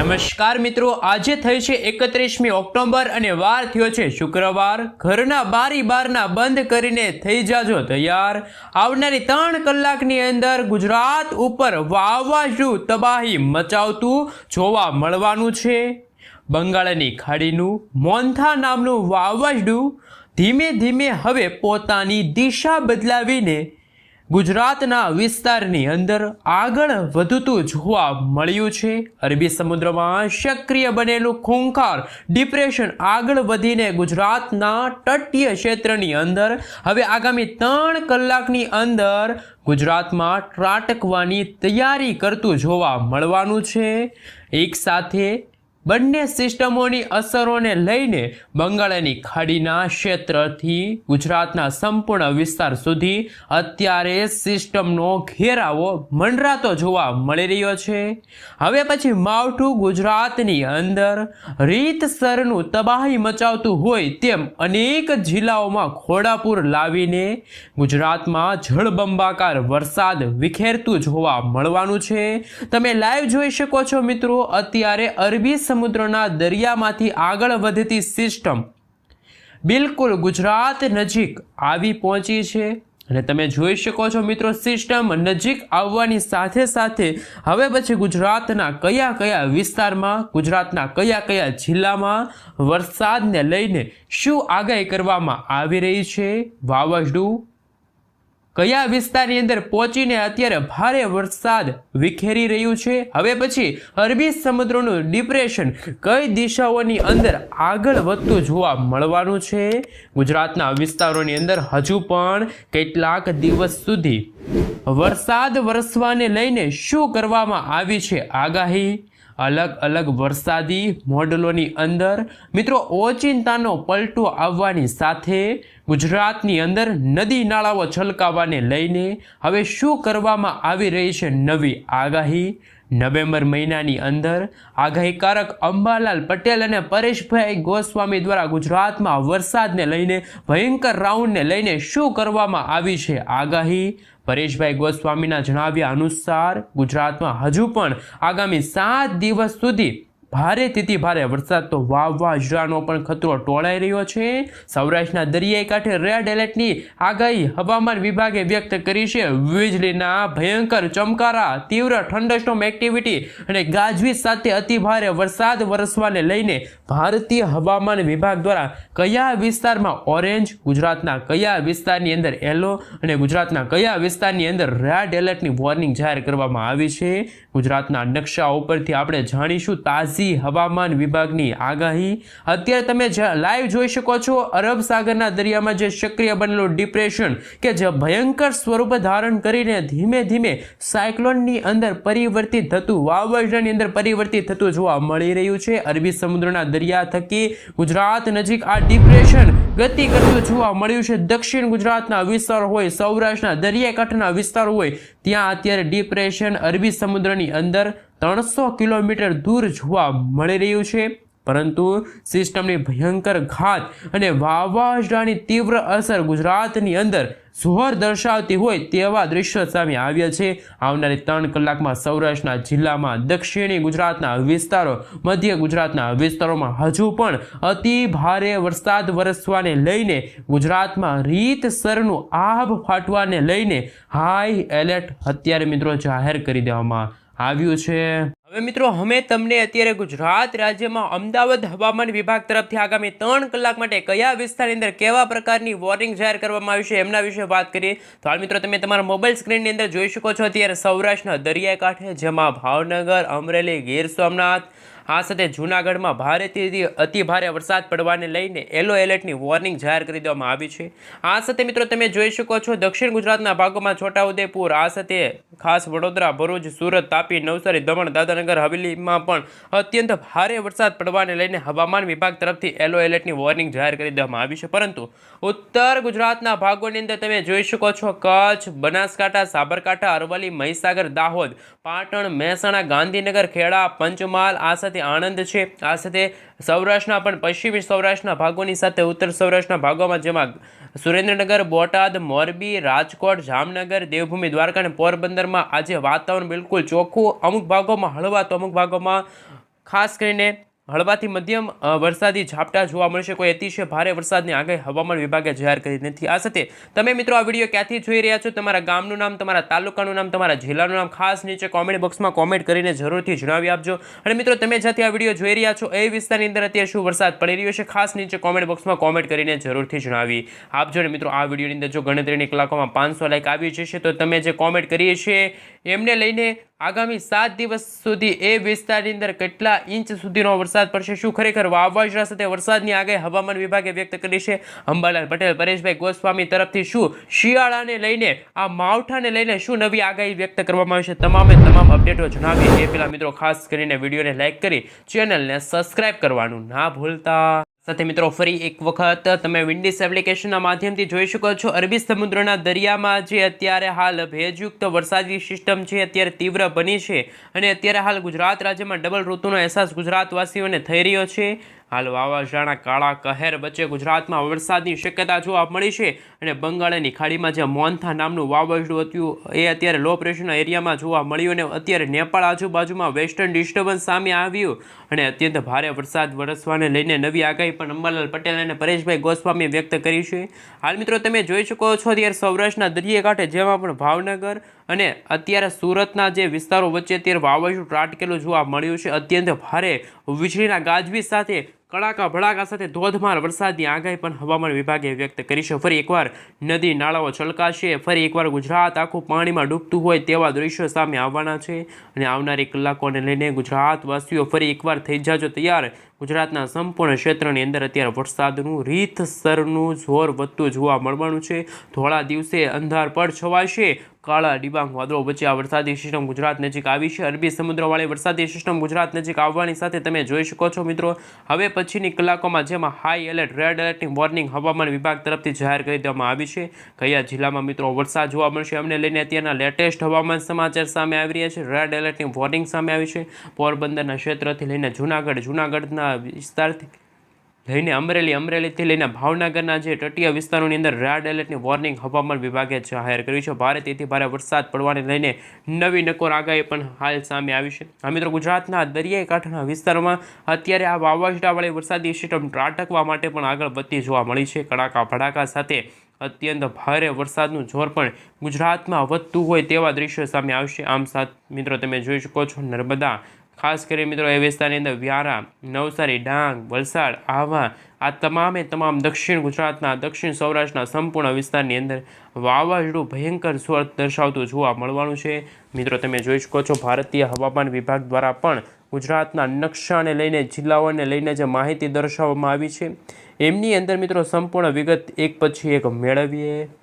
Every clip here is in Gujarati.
નમસ્કાર મિત્રો, આજે થઈ છે એકત્રીસમી ઓક્ટોબર અને વાર થયો છે શુક્રવાર. ઘરના બારી બારના બંધ કરીને થઈ જાજો તૈયાર. આવનારી ત્રણ કલાકની અંદર ગુજરાત ઉપર વાવાઝોડું તબાહી મચાવતું જોવા મળવાનું છે. બંગાળની ખાડીનું મોન્થા નામનું વાવાઝોડું ધીમે ધીમે હવે પોતાની દિશા બદલાવીને ગુજરાતના વિસ્તારની અંદર આગળ વધતું જોવા મળ્યું છે. અરબી સમુદ્રમાં સક્રિય બનેલું ખૂંખાર ડિપ્રેશન આગળ વધીને ગુજરાતના તટીય ક્ષેત્રની અંદર. હવે આગામી ત્રણ કલાકની અંદર ગુજરાતમાં ત્રાટકવાની તૈયારી કરતું જોવા મળવાનું છે. એક સાથે બંને સિસ્ટમોની અસરોને લઈને બંગાળની ખાડીના ક્ષેત્રથી ગુજરાતના સંપૂર્ણ વિસ્તાર સુધી અત્યારે સિસ્ટમનો ઘેરાવો મંડરાતો જોવા મળી રહ્યો છે. હવે પછી માવઠું ગુજરાતની અંદર રીતસરનું તબાહી મચાવતું હોય તેમ અનેક જિલ્લાઓમાં ખોડાપુર લાવીને ગુજરાતમાં જળબંબાકાર વરસાદ વિખેરતું જોવા મળવાનું છે. તમે લાઈવ જોઈ શકો છો મિત્રો. અત્યારે અરબી સમુદ્રના દરિયામાંથી આગળ વધતી સિસ્ટમ બિલકુલ ગુજરાત નજીક આવી પહોંચી છે. અને તમે જોઈ શકો છો મિત્રો, સિસ્ટમ નજીક આવવાની સાથે સાથે હવે પછી ગુજરાતના કયા કયા વિસ્તારમાં, ગુજરાતના કયા કયા જિલ્લામાં વરસાદને લઈને શું આગાહી કરવામાં આવી રહી છે? વાવાઝોડું કયા વિસ્તારની અંદર પહોંચીને અત્યારે ભારે વરસાદ વિખેરી રહ્યું છે? હવે પછી અરબી સમુદ્રનું ડિપ્રેશન કઈ દિશાઓની અંદર આગળ વધતું જોવા મળવાનું છે? ગુજરાતના વિસ્તારોની અંદર હજુ પણ કેટલાક દિવસ સુધી વરસાદ વરસવાને લઈને શું કરવામાં આવી છે આગાહી? અલગ અલગ વરસાદી મોડલોની અંદર મિત્રો ઓચિંતાનો પલટો આવવાની સાથે ગુજરાતની અંદર નદી નાળાઓ છલકાવાને લઈને હવે શું કરવામાં આવી રહી છે નવી આગાહી? નવેમ્બર મહિનાની અંદર આગાહીકારક અંબાલાલ પટેલ અને પરેશભાઈ ગોસ્વામી દ્વારા ગુજરાતમાં વરસાદને લઈને ભયંકર રાઉન્ડને લઈને શું કરવામાં આવી છે આગાહી? પરેશભાઈ ગોસ્વામીના જણાવ્યા અનુસાર ગુજરાતમાં હજુ પણ આગામી સાત દિવસ સુધી ભારેથી ભારે વરસાદ તો વાવવા વાવાઝોડાનો પણ ખતરો ટોળાઈ રહ્યો છે. સૌરાષ્ટ્રના દરિયાઈ કાંઠે રેડ એલર્ટની આગાહી હવામાન વિભાગે વ્યક્ત કરી છે. વીજળીના ભયંકર ચમકારા, તીવ્ર થંડરસ્ટોમ એક્ટિવિટી અને ગાજવીજ સાથે અતિભારે વરસાદ વરસવાને લઈને ભારતીય હવામાન વિભાગ દ્વારા કયા વિસ્તારમાં ઓરેન્જ ગુજરાતના કયા વિસ્તારની અંદર યલો અને ગુજરાતના કયા વિસ્તારની અંદર રેડ એલર્ટની વોર્નિંગ જાહેર કરવામાં આવી છે. ગુજરાતના નકશા ઉપરથી આપણે જાણીશું તાજી હવામાન વિભાગની આગાહી. અત્યારે તમે લાઈવ જોઈ શકો છો અરબ સાગરના દરિયામાં જે સક્રિય બનેલું ડિપ્રેશન કે જે ભયંકર સ્વરૂપ ધારણ કરીને ધીમે ધીમે સાયક્લોનની અંદર પરિવર્તિત થતું, વાવાઝોડાની અંદર પરિવર્તિત થતું જોવા મળી રહ્યું છે. અરબી સમુદ્રના દરિયા થકી ગુજરાત નજીક આ ડિપ્રેશન ગતિ કરતું જોવા મળ્યું છે. દક્ષિણ ગુજરાતના વિસ્તાર હોય, સૌરાષ્ટ્રના દરિયાકાંઠાના વિસ્તાર હોય, ત્યાં અત્યારે ડિપ્રેશન અરબી સમુદ્રની અંદર ત્રણસો કિલોમીટર દૂર જોવા મળી રહ્યું છે. પરંતુ સિસ્ટમની ભયંકર ઘાત અને વાવાઝોડાની તીવ્ર અસર ગુજરાતની અંદર જોર દર્શાવતી હોય તેવા દ્રશ્યો સામે આવ્યા છે. આવનારી ત્રણ કલાકમાં સૌરાષ્ટ્રના જિલ્લામાં, દક્ષિણી ગુજરાતના વિસ્તારો, મધ્ય ગુજરાતના વિસ્તારોમાં હજુ પણ અતિ ભારે વરસાદ વરસવાને લઈને ગુજરાતમાં રીતસરનું આભ ફાટવાને લઈને હાઈ એલર્ટ અત્યારે મિત્રો જાહેર કરી દેવામાં આવ્યું છે. હવે મિત્રો, અમે તમને અત્યારે ગુજરાત રાજ્યમાં અમદાવાદ હવામાન વિભાગ તરફથી આગામી ત્રણ કલાક માટે કયા વિસ્તારની અંદર કેવા પ્રકારની વોર્નિંગ જાહેર કરવામાં આવી છે એમના વિશે વાત કરીએ. તો હાલ મિત્રો, તમે તમારા મોબાઈલ સ્ક્રીનની અંદર જોઈ શકો છો. અત્યારે સૌરાષ્ટ્રના દરિયાઈ કાંઠે જેમાં ભાવનગર, અમરેલી, ગીર સોમનાથ આ સાથે જૂનાગઢમાં ભારેથી અતિ ભારે વરસાદ પડવાને લઈને યલો એલર્ટની વોર્નિંગ જાહેર કરી દેવામાં આવી છે. આ સાથે મિત્રો તમે જોઈ શકો છો, દક્ષિણ ગુજરાતના ભાગોમાં છોટાઉદેપુર, આ સાથે ખાસ વડોદરા, ભરૂચ, સુરત, તાપી, નવસારી, દમણ દાદાનગર હવેલીમાં પણ અત્યંત ભારે વરસાદ પડવાને લઈને હવામાન વિભાગ તરફથી યલો એલર્ટની વોર્નિંગ જાહેર કરી દેવામાં આવી છે. પરંતુ ઉત્તર ગુજરાતના ભાગોની અંદર તમે જોઈ શકો છો, કચ્છ, બનાસકાંઠા, સાબરકાંઠા, અરવલ્લી, મહીસાગર, દાહોદ, પાટણ, મહેસાણા, ગાંધીનગર, ખેડા, પંચમહાલ, આ સાથે આણંદ છે. આ સાથે સૌરાષ્ટ્રના પણ પશ્ચિમી સૌરાષ્ટ્રના ભાગોની સાથે ઉત્તર સૌરાષ્ટ્રના ભાગોમાં જેમાં સુરેન્દ્રનગર, બોટાદ, મોરબી, રાજકોટ, જામનગર, દેવભૂમિ, દ્વારકા અને પોરબંદરમાં આજે વાતાવરણ બિલકુલ ચોખ્ખું. અમુક ભાગોમાં હળવા તો અમુક ભાગોમાં ખાસ કરીને હળવાથી મધ્યમ વરસાદી ઝાપટા જોવા મળશે. કોઈ અતિશય ભારે વરસાદની આગાહી હવામાન વિભાગે જાહેર કરી નથી. આ સાથે તમે મિત્રો આ વીડિયો ક્યાંથી જોઈ રહ્યા છો? તમારા ગામનું નામ, તમારા તાલુકાનું નામ, તમારા જિલ્લાનું નામ ખાસ નીચે કોમેન્ટ બોક્સમાં કોમેન્ટ કરીને જરૂરથી જણાવી આપજો. અને મિત્રો, તમે જ્યાંથી આ વીડિયો જોઈ રહ્યા છો, એ વિસ્તારની અંદર અત્યારે શું વરસાદ પડી રહ્યો છે, ખાસ નીચે કોમેન્ટ બોક્સમાં કોમેન્ટ કરીને જરૂરથી જણાવી આપજો. અને મિત્રો, આ વિડીયોની અંદર જો ગણતરીની કલાકોમાં પાંચસો લાઇક આવી જશે, તો તમે જે કોમેન્ટ કરીએ છીએ, એમને લઈને આગામી સાત દિવસ સુધી એ વિસ્તારની અંદર કેટલા ઇંચ સુધીનો વરસાદ પડશે, શું ખરેખર વાવાઝોડા સાથે વરસાદની આગાહી હવામાન વિભાગે વ્યક્ત કરી છે? અંબાલાલ પટેલ, પરેશભાઈ ગોસ્વામી તરફથી શું શિયાળાને લઈને, આ માવઠાને લઈને શું નવી આગાહી વ્યક્ત કરવામાં આવી છે? તમામે તમામ અપડેટો જણાવીએ એ પહેલાં મિત્રો, ખાસ કરીને વિડીયોને લાઇક કરી, ચેનલને સબસ્ક્રાઈબ કરવાનું ના ભૂલતા. સાથે મિત્રો, ફરી એક વખત તમે વિન્ડીઝ એપ્લિકેશનના માધ્યમથી જોઈ શકો છો. અરબી સમુદ્રના દરિયામાં જે અત્યારે હાલ ભેજયુક્ત વરસાદી સિસ્ટમ છે, અત્યારે તીવ્ર બની છે. અને અત્યારે હાલ ગુજરાત રાજ્યમાં ડબલ ઋતુનો અહેસાસ ગુજરાતવાસીઓને થઈ રહ્યો છે. હાલ વાવાઝોડાના કાળા કહેર વચ્ચે ગુજરાતમાં વરસાદની શક્યતા જોવા મળી છે અને બંગાળની ખાડીમાં જે મોન્થા નામનું વાવાઝોડું હતું, એ અત્યારે લો પ્રેશરના એરિયામાં જોવા મળ્યું અને અત્યારે નેપાળ આજુબાજુમાં વેસ્ટર્ન ડિસ્ટર્બન્સ સામે આવ્યું અને અત્યંત ભારે વરસાદ વરસવાને લઈને નવી આગાહી પણ અંબાલાલ પટેલ અને પરેશભાઈ ગોસ્વામીએ વ્યક્ત કરી છે. હાલ મિત્રો તમે જોઈ શકો છો અત્યારે સૌરાષ્ટ્રના દરિયાકાંઠે જેમાં પણ ભાવનગર અને અત્યારે સુરતના જે વિસ્તારો વચ્ચે અત્યારે વાવાઝોડું ત્રાટકેલું જોવા મળ્યું છે. અત્યંત ભારે વીજળીના ગાજવીજ સાથે કડાકા ભડાકા સાથે ધોધમાર વરસાદની આગાહી પણ હવામાન વિભાગે વ્યક્ત કરી છે. ફરી એકવાર નદી નાળાઓ છલકાશે. ફરી એકવાર ગુજરાત આખું પાણીમાં ડૂબતું હોય તેવા દૃશ્યો સામે આવવાના છે અને આવનારી કલાકોને લઈને ગુજરાતવાસીઓ ફરી એકવાર થઈ જાજો તૈયાર. ગુજરાતના સંપૂર્ણ ક્ષેત્રની અંદર અત્યારે વરસાદનું, રીતસરનું જોર વધતું જોવા મળવાનું છે. ધોળા દિવસે અંધારપડ છવાશે. કાળા ડિબાંગ વાદળો વચ્ચે આ વરસાદી સિસ્ટમ ગુજરાત નજીક આવી છે. અરબી સમુદ્રવાળી વરસાદી સિસ્ટમ ગુજરાત નજીક આવવાની સાથે તમે જોઈ શકો છો મિત્રો. હવે પછીની કલાકોમાં જેમાં હાઈ એલર્ટ રેડ એલર્ટની વોર્નિંગ હવામાન વિભાગ તરફથી જાહેર કરી દેવામાં આવી છે. કયા જિલ્લામાં મિત્રો વરસાદ જોવા મળશે અમને લઈને અત્યારના લેટેસ્ટ હવામાન સમાચાર સામે આવી રહ્યા છે. રેડ એલર્ટની વોર્નિંગ સામે આવી છે. પોરબંદરના ક્ષેત્રથી લઈને જૂનાગઢ, જૂનાગઢના વિસ્તારથી લઈને અમરેલી, અમરેલીથી લઈને ભાવનગરના જે તટીય વિસ્તારોની અંદર રેડ એલર્ટની વોર્નિંગ હવામાન વિભાગે જાહેર કરી છે. ભારે તેથી ભારે વરસાદ પડવાને લઈને નવી નકોર આગાહી પણ હાલ સામે આવી છે. આ મિત્રો, ગુજરાતના દરિયાઈ કાંઠાના વિસ્તારોમાં અત્યારે આ વાવાઝોડાવાળી વરસાદી સિસ્ટમ ત્રાટકવા માટે પણ આગળ વધતી જોવા મળી છે. કડાકા ભડાકા સાથે અત્યંત ભારે વરસાદનું જોર પણ ગુજરાતમાં વધતું હોય તેવા દ્રશ્યો સામે આવશે. આમ સાથ મિત્રો, તમે જોઈ શકો છો નર્મદા ખાસ કરી મિત્રો એ વિસ્તારની અંદર વ્યારા, નવસારી, ડાંગ, વલસાડ, આહવા, આ તમામે તમામ દક્ષિણ ગુજરાતના, દક્ષિણ સૌરાષ્ટ્રના સંપૂર્ણ વિસ્તારની અંદર વાવાઝોડું ભયંકર સ્વર દર્શાવતું જોવા મળવાનું છે. મિત્રો, તમે જોઈ શકો છો, ભારતીય હવામાન વિભાગ દ્વારા પણ ગુજરાતના નકશાને લઈને, જિલ્લાઓને લઈને જે માહિતી દર્શાવવામાં આવી છે, એમની અંદર મિત્રો સંપૂર્ણ વિગત એક પછી એક મેળવીએ.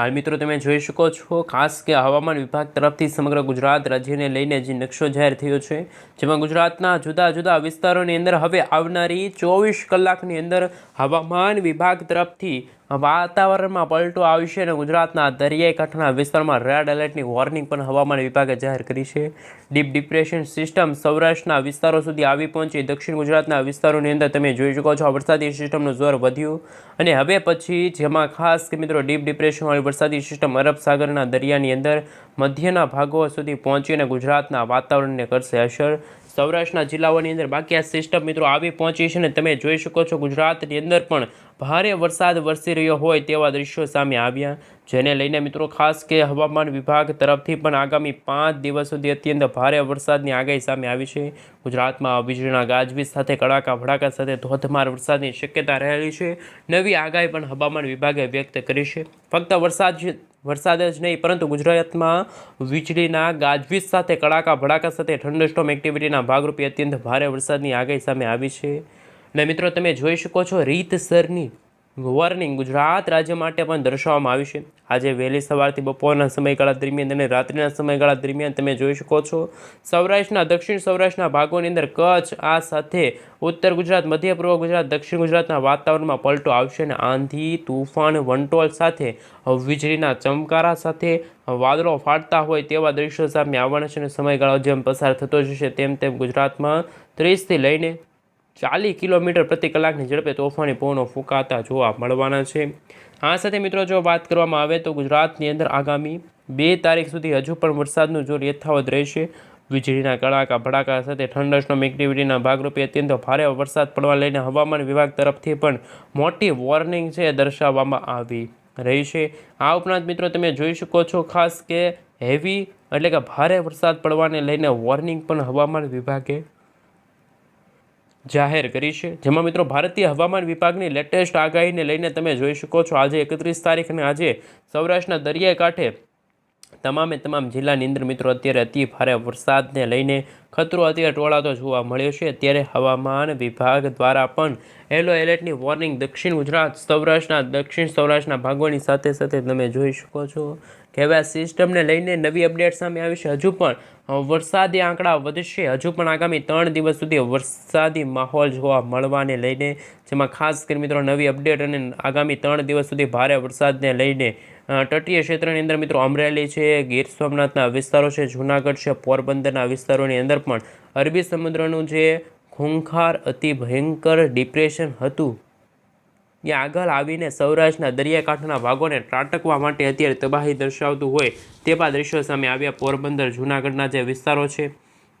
હાલ મિત્રો તમે જોઈ શકો છો, ખાસ કે હવામાન વિભાગ તરફથી સમગ્ર ગુજરાત રાજ્યને લઈને જે નકશો જાહેર થયો છે, જેમાં ગુજરાતના જુદા જુદા વિસ્તારોની અંદર હવે આવનારી ચોવીસ કલાકની અંદર હવામાન વિભાગ તરફથી વાતાવરણમાં પલટો આવશે અને ગુજરાતના દરિયાઈ કાંઠાના વિસ્તારમાં રેડ એલર્ટની વોર્નિંગ પણ હવામાન વિભાગે જાહેર કરી છે. ડીપ ડિપ્રેશન સિસ્ટમ સૌરાષ્ટ્રના વિસ્તારો સુધી આવી પહોંચી. દક્ષિણ ગુજરાતના વિસ્તારોની અંદર તમે જોઈ શકો છો વરસાદી સિસ્ટમનું જોર વધ્યું. અને હવે પછી જેમાં ખાસ કે મિત્રો ડીપ ડિપ્રેશનવાળી વરસાદી સિસ્ટમ અરબ સાગરના દરિયાની અંદર મધ્યના ભાગો સુધી પહોંચી અને ગુજરાતના વાતાવરણને કરશે અસર. સૌરાષ્ટ્રના જિલ્લાઓની અંદર બાકી આ સિસ્ટમ મિત્રો આવી પહોંચી છે અને તમે જોઈ શકો છો ગુજરાતની અંદર પણ ભારે વરસાદ વરસી રહ્યો હોય તેવા દ્રશ્યો સામે આવ્યા. જેને લઈને મિત્રો ખાસ કે હવામાન વિભાગ તરફથી પણ આગામી પાંચ દિવસ સુધી અત્યંત ભારે વરસાદની આગાહી સામે આવી છે. ગુજરાતમાં વીજળીના ગાજવીજ સાથે, કડાકા ભડાકા સાથે ધોધમાર વરસાદની શક્યતા રહેલી છે. નવી આગાહી પણ હવામાન વિભાગે વ્યક્ત કરી છે. ફક્ત વરસાદ વરસાદ જ નહીં, પરંતુ ગુજરાતમાં વીજળીના ગાજવીજ સાથે, કડાકા ભડાકા સાથે, થંડરસ્ટોમ એક્ટિવિટીના ભાગરૂપે અત્યંત ભારે વરસાદની આગાહી સામે આવી છે. અને મિત્રો, તમે જોઈ શકો છો રીતસરની વોર્નિંગ ગુજરાત રાજ્ય માટે પણ દર્શાવવામાં આવ્યું છે. આજે વહેલી સવારથી બપોરના સમયગાળા દરમિયાન અને રાત્રિના સમયગાળા દરમિયાન તમે જોઈ શકો છો. સૌરાષ્ટ્રના, દક્ષિણ સૌરાષ્ટ્રના ભાગોની અંદર કચ્છ, આ સાથે ઉત્તર ગુજરાત, મધ્ય પૂર્વ ગુજરાત, દક્ષિણ ગુજરાતના વાતાવરણમાં પલટો આવશે અને આંધી, તુફાન, વંટોળ સાથે વીજળીના ચમકારા સાથે વાદળો ફાટતા હોય તેવા દ્રશ્યો સામે આવવાના છે અને સમયગાળો જેમ પસાર થતો જશે તેમ તેમ ગુજરાતમાં ત્રીસથી લઈને ચાલીસ કિલોમીટર પ્રતિ કલાકની ઝડપે તોફાની પવનો ફૂંકાતા જોવા મળવાના છે. આ સાથે મિત્રો, જો વાત કરવામાં આવે તો ગુજરાતની અંદર આગામી બે તારીખ સુધી હજુ પણ વરસાદનું જોર યથાવત રહેશે. વીજળીના કડાકા, ભડાકા સાથે થંડરસ્ટોમ એક્ટિવિટીના ભાગરૂપે અત્યંત ભારે વરસાદ પડવા લઈને હવામાન વિભાગ તરફથી પણ મોટી વોર્નિંગ છે દર્શાવવામાં આવી રહી છે. આ ઉપરાંત મિત્રો, તમે જોઈ શકો છો ખાસ કે હેવી એટલે કે ભારે વરસાદ પડવાને લઈને વોર્નિંગ પણ હવામાન વિભાગે જાહેર કરી છે. જેમાં મિત્રો ભારતીય હવામાન વિભાગની લેટેસ્ટ આગાહીને લઈને તમે જોઈ શકો છો. આજે એકત્રીસ તારીખ અને આજે સૌરાષ્ટ્રના દરિયાઈ કાંઠે તમામે તમામ જિલ્લાની અંદર મિત્રો અત્યારે અતિ ભારે વરસાદને લઈને ખતરો અત્યારે ટોળાતો જોવા મળ્યો છે. ત્યારે હવામાન વિભાગ દ્વારા પણ યલો એલર્ટની વોર્નિંગ દક્ષિણ ગુજરાત, સૌરાષ્ટ્રના, દક્ષિણ સૌરાષ્ટ્રના ભાગોની સાથે સાથે તમે જોઈ શકો છો કે સિસ્ટમને લઈને નવી અપડેટ સામે આવી છે. હજુ પણ વરસાદી આંકડા વધશે. હજુ પણ આગામી ત્રણ દિવસ સુધી વરસાદી માહોલ જોવા મળવાને લઈને, જેમાં ખાસ કરી મિત્રો નવી અપડેટ અને આગામી ત્રણ દિવસ સુધી ભારે વરસાદને લઈને તટીય ક્ષેત્રની અંદર મિત્રો અમરેલી છે, ગીર સોમનાથના વિસ્તારો છે, જૂનાગઢ છે, પોરબંદરના વિસ્તારોની અંદર પણ અરબી સમુદ્રનું જે ખૂંખાર અતિ ભયંકર ડિપ્રેશન હતું, એ આગળ આવીને સૌરાષ્ટ્રના દરિયાકાંઠાના ભાગોને ત્રાટકવા માટે અત્યારે તબાહી દર્શાવતું હોય તેવા દ્રશ્યો સામે આવ્યા. પોરબંદર, જૂનાગઢના જે વિસ્તારો છે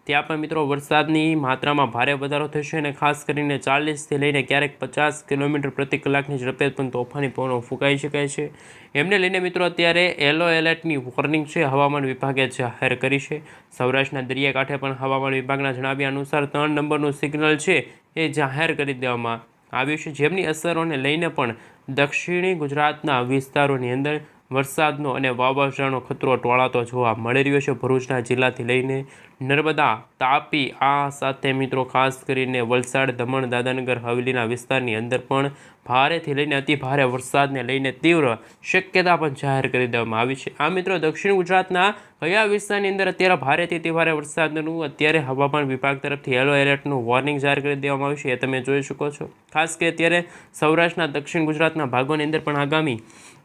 ત્યાં પણ મિત્રો વરસાદની માત્રામાં ભારે વધારો થશે અને ખાસ કરીને ચાલીસથી લઈને ક્યારેક પચાસ કિલોમીટર પ્રતિ કલાકની ઝડપે પણ તોફાની પવનો ફૂંકાઈ શકાય છે. એમને લઈને મિત્રો અત્યારે યલો એલર્ટની વોર્નિંગ છે. હવામાન વિભાગે જાહેર કરી છે. સૌરાષ્ટ્રના દરિયાકાંઠે પણ હવામાન વિભાગના જણાવ્યા અનુસાર ત્રણ નંબરનું સિગ્નલ છે એ જાહેર કરી દેવામાં આવ્યું છે. જેમની અસરોને લઈને પણ દક્ષિણી ગુજરાતના વિસ્તારોની અંદર વરસાદનો અને વાવાઝોડાનો ખતરો ટોળાતો જોવા મળી રહ્યો છે. ભરૂચના જિલ્લાથી લઈને નર્મદા, તાપી, આ સાથે મિત્રો ખાસ કરીને વલસાડ, દમણ દાદાનગર હવેલીના વિસ્તારની અંદર પણ ભારેથી લઈને અતિ ભારે વરસાદને લઈને તીવ્ર શક્યતા પણ જાહેર કરી દેવામાં આવી છે. આ મિત્રો દક્ષિણ ગુજરાતના કયા વિસ્તારની અંદર અત્યારે ભારેથી અતિભારે વરસાદનું અત્યારે હવામાન વિભાગ તરફથી યલો એલર્ટનું વોર્નિંગ જાહેર કરી દેવામાં આવ્યું છે. એ તમે જોઈ શકો છો. ખાસ કે અત્યારે સૌરાષ્ટ્રના દક્ષિણ ગુજરાતના ભાગોની અંદર પણ આગામી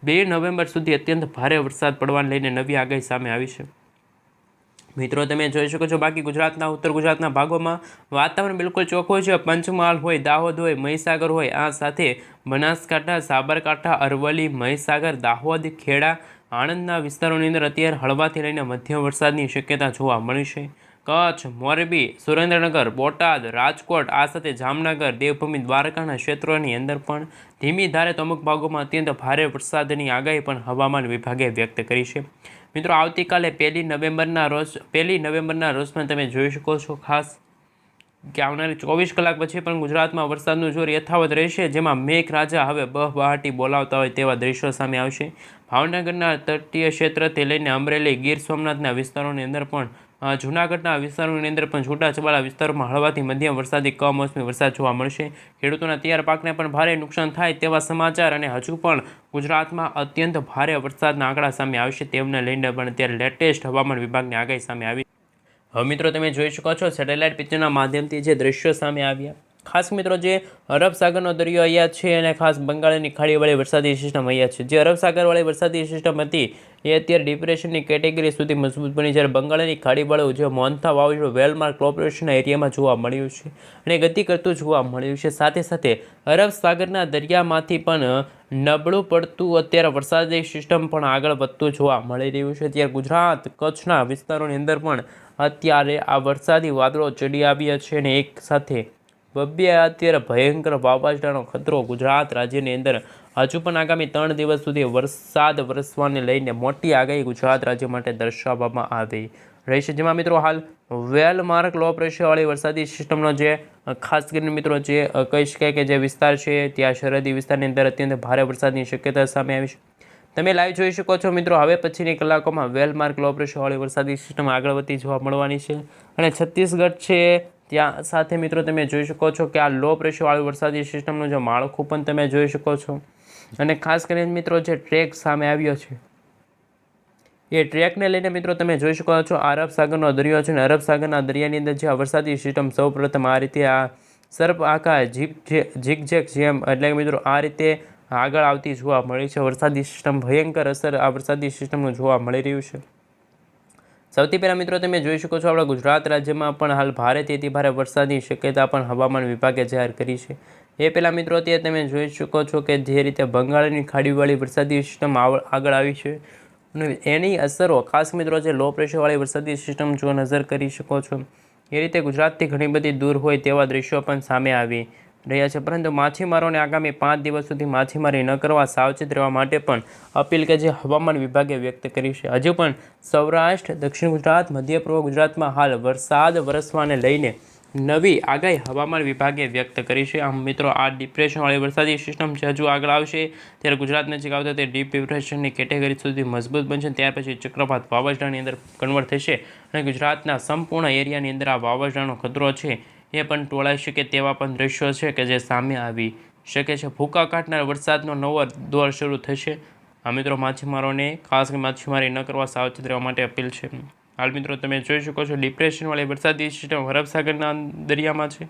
બે નવેમ્બર સુધી અત્યંત ભારે વરસાદ પડવાને લઈને નવી આગાહી સામે આવી છે. મિત્રો, તમે જોઈ શકો છો, બાકી ગુજરાતના, ઉત્તર ગુજરાતના ભાગોમાં વાતાવરણ બિલકુલ ચોખ્ખું છે. પંચમહાલ હોય, દાહોદ હોય, મહીસાગર હોય, આ સાથે બનાસકાંઠા, સાબરકાંઠા, અરવલ્લી, મહીસાગર, દાહોદ, ખેડા, આણંદના વિસ્તારોની અંદર અત્યારે હળવાથી લઈને મધ્યમ વરસાદની શક્યતા જોવા મળી છે. કચ્છ, મોરબી, સુરેન્દ્રનગર, બોટાદ, રાજકોટ, આ સાથે જામનગર, દેવભૂમિ, દ્વારકાના ક્ષેત્રોની અંદર પણ ધીમી ધારે તો અમુક ભાગોમાં અત્યંત ભારે વરસાદની આગાહી પણ હવામાન વિભાગે વ્યક્ત કરી છે. મિત્રો, આવતીકાલે પહેલી નવેમ્બરના રોજ, પહેલી નવેમ્બરના રોજમાં તમે જોઈ શકો છો ખાસ કે આવનારી ચોવીસ કલાક પછી પણ ગુજરાતમાં વરસાદનું જોર યથાવત રહેશે, જેમાં મેઘરાજા હવે બહબહાટી બોલાવતા હોય તેવા દ્રશ્યો સામે આવશે. ભાવનગરના તટીય ક્ષેત્રથી લઈને અમરેલી, ગીર સોમનાથના વિસ્તારોની અંદર પણ જૂનાગઢના વિસ્તારોની અંદર પણ છૂટાછવાયા વિસ્તારોમાં હળવાથી મધ્યમ વરસાદી કમોસમી વરસાદ જોવા મળશે. ખેડૂતોના તૈયાર પાકને પણ ભારે નુકસાન થાય તેવા સમાચાર અને હજુ પણ ગુજરાતમાં અત્યંત ભારે વરસાદના આંકડા સામે આવશે તેમને લઈને પણ અત્યારે લેટેસ્ટ હવામાન વિભાગની આગાહી સામે આવી. હવે મિત્રો, તમે જોઈ શકો છો સેટેલાઇટ પિક્ચરના માધ્યમથી જે દ્રશ્યો સામે આવ્યા. ખાસ મિત્રો જે અરબ સાગરનો દરિયો અહીંયા છે અને ખાસ બંગાળની ખાડીવાળી વરસાદી સિસ્ટમ અહીંયા છે. જે અરબ સાગરવાળી વરસાદી સિસ્ટમ હતી, એ અત્યારે ડિપ્રેશનની કેટેગરી સુધી મજબૂત બની જ્યારે બંગાળની ખાડીવાળું જે મોન્થા વાવાઝોડું વેલમાર્ક કોર્પોરેશનના એરિયામાં જોવા મળ્યું છે અને ગતિ કરતું જોવા મળ્યું છે. સાથે સાથે અરબ સાગરના દરિયામાંથી પણ નબળું પડતું અત્યારે વરસાદી સિસ્ટમ પણ આગળ વધતું જોવા મળી રહ્યું છે. ત્યારે ગુજરાત કચ્છના વિસ્તારોની અંદર પણ અત્યારે આ વરસાદી વાદળો ચડી આવ્યા છે અને એક સાથે બબ્બે અત્યારે ભયંકર વાવાઝોડાનો ખતરો ગુજરાત રાજ્યની અંદર હજુ પણ આગામી ત્રણ દિવસ સુધી વરસાદ વરસવાને લઈને મોટી આગાહી ગુજરાત રાજ્ય માટે દર્શાવવામાં આવી રહી છે. જેમાં મિત્રો હાલ વેલ માર્ક લો પ્રેશરવાળી વરસાદી સિસ્ટમનો જે, ખાસ કરીને મિત્રો જે, કહી શકાય કે જે વિસ્તાર છે, ત્યાં સરહદી વિસ્તારની અંદર અત્યંત ભારે વરસાદની શક્યતા સામે આવી છે. તમે લાઈવ જોઈ શકો છો મિત્રો. હવે પછીની કલાકોમાં વેલ માર્ક લો પ્રેશરવાળી વરસાદી સિસ્ટમ આગળ વધતી જોવા મળવાની છે. અને છત્તીસગઢ છે ત્યાં સાથે મિત્રો તમે જોઈ શકો છો કે આ લો પ્રેશરવાળી વરસાદી સિસ્ટમનું જે માળખું પણ તમે જોઈ શકો છો. અને ખાસ કરીને મિત્રો જે ટ્રેક સામે આવ્યો છે, એ ટ્રેકને લઈને મિત્રો તમે જોઈ શકો છો અરબ સાગરનો દરિયો છે અને અરબ સાગરના દરિયાની અંદર જે આ વરસાદી સિસ્ટમ સૌપ્રથમ આ રીતે આ સર્પ આખા જીપ ઝીકઝેક જેમ એટલે મિત્રો આ રીતે આગળ આવતી જોવા મળી છે. વરસાદી સિસ્ટમ ભયંકર અસર આ વરસાદી સિસ્ટમનું જોવા મળી રહ્યું છે. સૌથી પહેલાં મિત્રો તમે જોઈ શકો છો, આપણા ગુજરાત રાજ્યમાં પણ હાલ ભારેથી અતિ ભારે વરસાદની શક્યતા પણ હવામાન વિભાગે જાહેર કરી છે. એ પહેલાં મિત્રો અત્યારે તમે જોઈ શકો છો કે જે રીતે બંગાળની ખાડીવાળી વરસાદી સિસ્ટમ આગળ આવી છે અને એની અસરો ખાસ મિત્રો જે લો પ્રેશરવાળી વરસાદી સિસ્ટમ જો નજર કરી શકો છો, એ રીતે ગુજરાતથી ઘણી બધી દૂર હોય તેવા દ્રશ્યો પણ સામે આવી રહ્યા છે. પરંતુ માછીમારોને આગામી પાંચ દિવસ સુધી માછીમારી ન કરવા સાવચેત રહેવા માટે પણ અપીલ કે જે હવામાન વિભાગે વ્યક્ત કરી છે. હજુ પણ સૌરાષ્ટ્ર, દક્ષિણ ગુજરાત, મધ્ય પૂર્વ ગુજરાતમાં હાલ વરસાદ વરસવાને લઈને નવી આગાહી હવામાન વિભાગે વ્યક્ત કરી છે. આમ મિત્રો, આ ડિપ્રેશનવાળી વરસાદી સિસ્ટમ છે, હજુ આગળ આવશે. ત્યારે ગુજરાત નજીક આવતા તે ડીપ ડિપ્રેશનની કેટેગરી સુધી મજબૂત બનશે. ત્યાર પછી ચક્રવાત વાવાઝોડાની અંદર કન્વર્ટ થશે. અને ગુજરાતના સંપૂર્ણ એરિયાની અંદર આ વાવાઝોડાનો ખતરો છે. એ પણ ટોળાઈ શકે તેવા પણ દ્રશ્યો છે કે જે સામે આવી શકે છે. ભૂકા કાઢનાર વરસાદનો નવો દોર શરૂ થશે. આ મિત્રો, માછીમારોને, ખાસ માછીમારી ન કરવા સાવચેત રહેવા માટે અપીલ છે. હાલ મિત્રો, તમે જોઈ શકો છો, ડિપ્રેશનવાળી વરસાદી સિસ્ટમ અરબ દરિયામાં છે.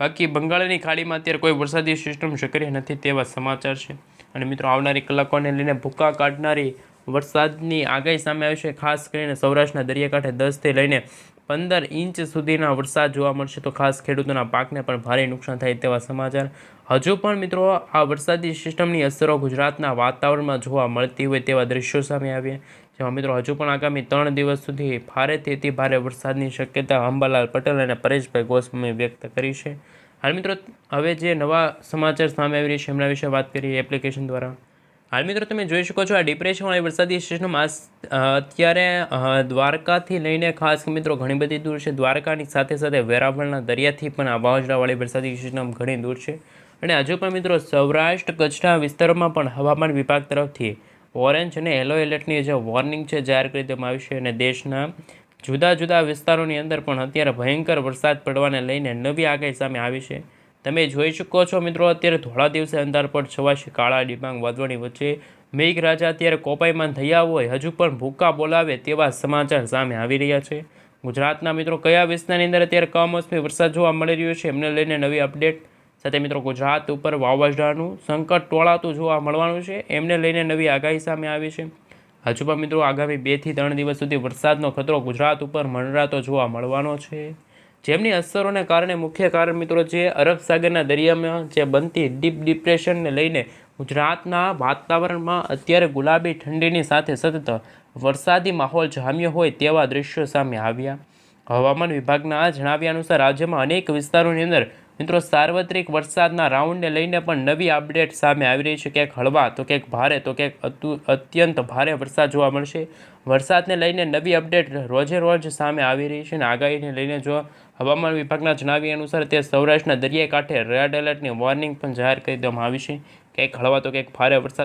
બાકી બંગાળની ખાડીમાં અત્યારે કોઈ વરસાદી સિસ્ટમ સક્રિય નથી તેવા સમાચાર છે. અને મિત્રો, આવનારી કલાકોને લઈને ભૂકા કાઢનારી વરસાદની આગાહી સામે આવશે ખાસ કરીને સૌરાષ્ટ્રના દરિયાકાંઠે દસથી લઈને પંદર ઇંચ સુધીના વરસાદ જોવા મળશે તો ખાસ ખેડૂતોના પાકને પણ ભારે નુકસાન થાય તેવા સમાચાર હજુ પણ મિત્રો આ વરસાદી સિસ્ટમની અસરો ગુજરાતના વાતાવરણમાં જોવા મળતી હોય તેવા દ્રશ્યો સામે આવ્યા. જેમાં મિત્રો હજુ પણ આગામી ત્રણ દિવસ સુધી ભારેથી અતિ ભારે વરસાદની શક્યતા અંબાલાલ પટેલ અને પરેશભાઈ ગોસ્વામીએ વ્યક્ત કરી છે. હાલ મિત્રો, હવે જે નવા સમાચાર સામે આવી રહ્યા છે એમના વિશે વાત કરીએ એપ્લિકેશન દ્વારા. હાલ મિત્રો તમે જોઈ શકો છો આ ડિપ્રેશનવાળી વરસાદી સિસ્ટમ અત્યારે દ્વારકાથી લઈને ખાસ મિત્રો ઘણી બધી દૂર છે. દ્વારકાની સાથે સાથે વેરાવળના દરિયાથી પણ આ વાવાઝોડાવાળી વરસાદી સિસ્ટમ ઘણી દૂર છે. અને હજુ પણ મિત્રો સૌરાષ્ટ્ર, કચ્છના વિસ્તારોમાં પણ હવામાન વિભાગ તરફથી ઓરેન્જ અને યલો એલર્ટની જે વોર્નિંગ છે જાહેર કરી દેવામાં આવી છે. અને દેશના જુદા જુદા વિસ્તારોની અંદર પણ અત્યારે ભયંકર વરસાદ પડવાને લઈને નવી આગાહી સામે આવી છે. તમે જોઈ શકો છો મિત્રો, અત્યારે થોડા દિવસે અંધારપટ છવાશે કાળા, ડિબાંગ, વાદળની વચ્ચે મેઘરાજા અત્યારે કોપાઈમાન થયા હોય, હજુ પણ ભૂકા બોલાવે તેવા સમાચાર સામે આવી રહ્યા છે. ગુજરાતના મિત્રો, કયા વિસ્તારની અંદર અત્યારે કમોસમી વરસાદ જોવા મળી રહ્યો છે, એમને લઈને નવી અપડેટ. સાથે મિત્રો, ગુજરાત ઉપર વાવાઝોડાનું સંકટ ટોળાતું જોવા મળવાનું છે, એમને લઈને નવી આગાહી સામે આવી છે. હજુ પણ મિત્રો, આગામી બેથી ત્રણ દિવસ સુધી વરસાદનો ખતરો ગુજરાત ઉપર મંડરાતો જોવા મળવાનો છે. જેમની અસરોને કારણે મુખ્ય કારણ મિત્રો જે અરબ સાગરના દરિયામાં જે બનતી ડીપ ડિપ્રેશનને લઈને ગુજરાતના વાતાવરણમાં અત્યારે ગુલાબી ઠંડીની સાથે સતત વરસાદી માહોલ જામ્યો હોય તેવા દ્રશ્યો સામે આવ્યા. હવામાન વિભાગના જણાવ્યા અનુસાર રાજ્યમાં અનેક વિસ્તારોની અંદર મિત્રો સાર્વત્રિક વરસાદના રાઉન્ડને લઈને પણ નવી અપડેટ સામે આવી રહી છે. ક્યાંક હળવા, તો ક્યાંક ભારે, તો ક્યાંક અતુ, અત્યંત ભારે વરસાદ જોવા મળશે. વરસાદને લઈને નવી અપડેટ રોજે રોજ સામે આવી રહી છે અને આગાહીને લઈને જો હવામાન વિભાગના જણાવ્યા અનુસાર તે સૌરાષ્ટ્રના દરિયાઈ કાંઠે રેડ એલર્ટની વોર્નિંગ પણ જાહેર કરી દેવામાં આવી છે. ક્યાંક હળવા તો ક્યાંક ભારે વરસાદ